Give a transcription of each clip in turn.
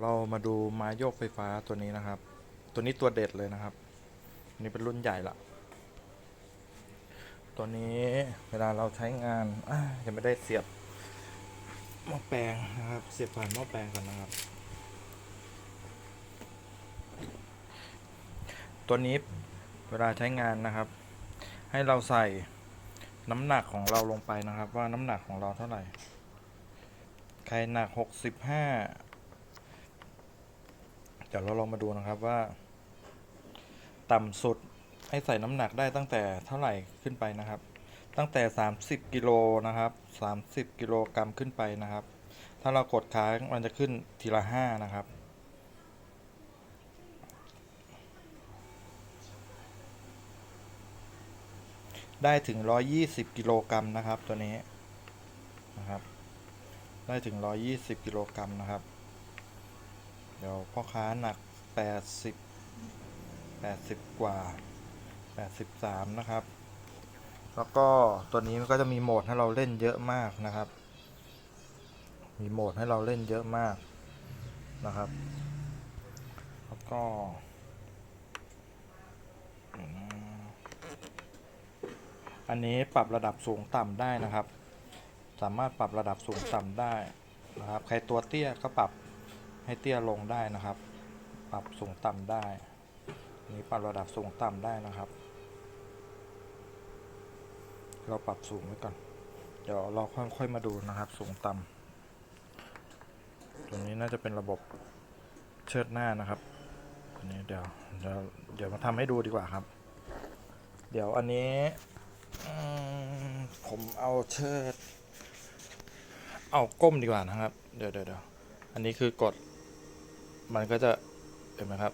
เรามาดูไม้โยกไฟฟ้าตัวนี้นะครับ ตัวนี้ตัวเด็ดเลยนะครับนนี้เป็นรุ่นใหญ่ละ ตัวนี้เวลาเราใช้งานอะยังไม่ได้เสียบหม้อแปลงนะครับ เสียบผ่านหม้อแปลงก่อนนะครับ ตัวนี้เวลาใช้งานนะครับ ให้เราใส่น้ำหนักของเราลงไปนะครับ ว่าน้ำหนักของเราเท่าไหร่ ใครหนัก 65 เดี๋ยวเราลองมาดูนะครับว่า ต่ำสุดให้ใส่น้ำหนักได้ตั้งแต่เท่าไหร่ขึ้นไปนะครับ ตั้งแต่ 30กิโลนะครับ30กิโลกรัมขึ้นไปนะครับ ถ้าเรากดค้างมันจะขึ้นทีละ5นะครับได้ถึง 120 กิโลกรัมนะครับ ตัวนี้นะครับ ได้ถึง 120 กิโลกรัมนะครับ เดี๋ยวพ่อค้าหนัก 80 80 กว่า 83 นะครับ แล้วก็ตัวนี้มันก็จะมีโหมดให้เราเล่นเยอะมากนะครับ มีโหมดให้เราเล่นเยอะมากนะครับ แล้วก็อันนี้ปรับระดับสูงต่ำได้นะครับ สามารถปรับระดับสูงต่ำได้นะครับ ใครตัวเตี้ยก็ปรับ ให้เตี้ยลงได้นะครับ ปรับสูงต่ำได้อันนี้ปรับระดับสูงต่ำได้นะครับ เราปรับสูงไว้ก่อน เดี๋ยวเราค่อยๆมาดูนะครับ สูงต่ำตัวนี้น่าจะเป็นระบบเชิดหน้านะครับอันนี้เดี๋ยวเดี๋ยวเดี๋ยวมาทำให้ดูดีกว่าครับ เดี๋ยวอันนี้ผมเอาเชิด เอาก้มดีกว่านะครับ เดี๋ยวเดี๋ยวเดี๋ยวอันนี้คือกด มันก็จะเห็นไหมครับ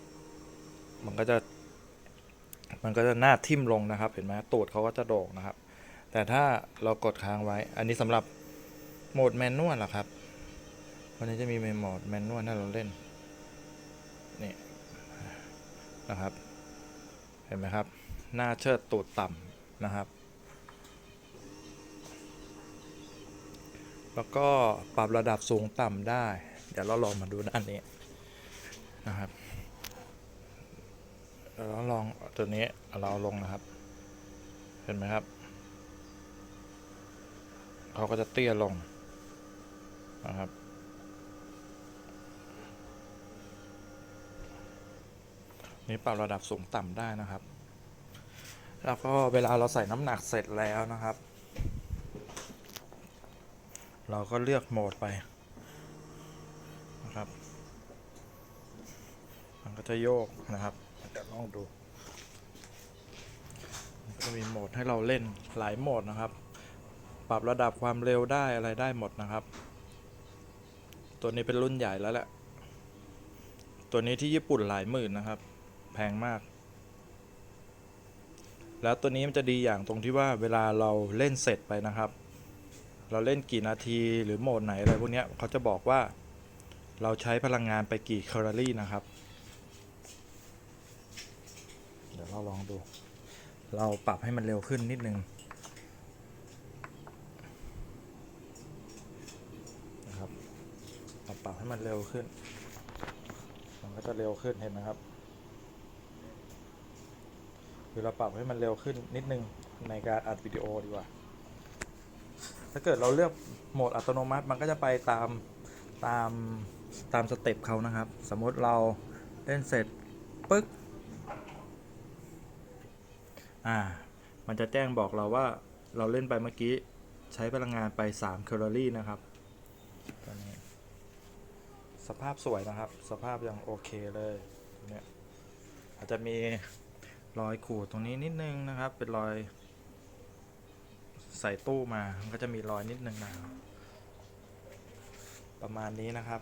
มันก็จะ มันก็จะหน้าทิ่มลงนะครับ เห็นไหมตูดเขาก็จะโด่งนะครับ แต่ถ้าเรากดค้างไว้ อันนี้สำหรับโหมดแมนนวลหรอครับวันนี้จะมีโหมดแมนนวลให้เราเล่นนี่นะครับ เห็นไหมครับ หน้าเชิดตูดต่ำนะครับ แล้วก็ปรับระดับสูงต่ำได้ เดี๋ยวเราลองมาดูด้านนี้ นะครับเราลองตัวนี้เราลงนะครับ เห็นไหมครับเขาก็จะเตี้ยลงนะครับนี่ปรับระดับสูงต่ำได้นะครับ แล้วก็เวลาเราใส่น้ำหนักเสร็จแล้วนะครับ เราก็เลือกโหมดไปนะครับ มันก็จะโยกนะครับเดี๋ยวลองดูมันก็จะมีโหมดให้เราเล่นหลายโหมดนะครับ ปรับระดับความเร็วได้อะไรได้หมดนะครับ ตัวนี้เป็นรุ่นใหญ่แล้วแหละ ตัวนี้ที่ญี่ปุ่นหลายหมื่นนะครับ แพงมาก แล้วตัวนี้มันจะดีอย่างตรงที่ว่าเวลาเราเล่นเสร็จไปนะครับ เราเล่นกี่นาทีหรือโหมดไหนอะไรพวกนี้เขาจะบอกว่าเราใช้พลังงานไปกี่แคลอรี่นะครับ เดี๋ยวเราลองดู เราปรับให้มันเร็วขึ้นนิดนึงนะครับเราปรับให้มันเร็วขึ้น มันก็จะเร็วขึ้นเห็นไหมครับคือเราปรับให้มันเร็วขึ้นนิดนึงในการอัดวิดีโอดีกว่า ถ้าเกิดเราเลือกโหมดอัตโนมัติมันก็จะไปตามตามตามสเต็ปเขานะครับ สมมติเราเล่นเสร็จปึ๊ก อ่า มันจะแจ้งบอกเราว่าเราเล่นไปเมื่อกี้ใช้พลังงานไป3แคลอรี่นะครับตัวนี้สภาพสวยนะครับ สภาพยังโอเคเลยเนี่ยอาจจะมีรอยขูดตรงนี้นิดนึงนะครับ เป็นรอยใส่ตู้มา มันก็จะมีรอยนิดนึงนะครับประมาณนี้นะครับ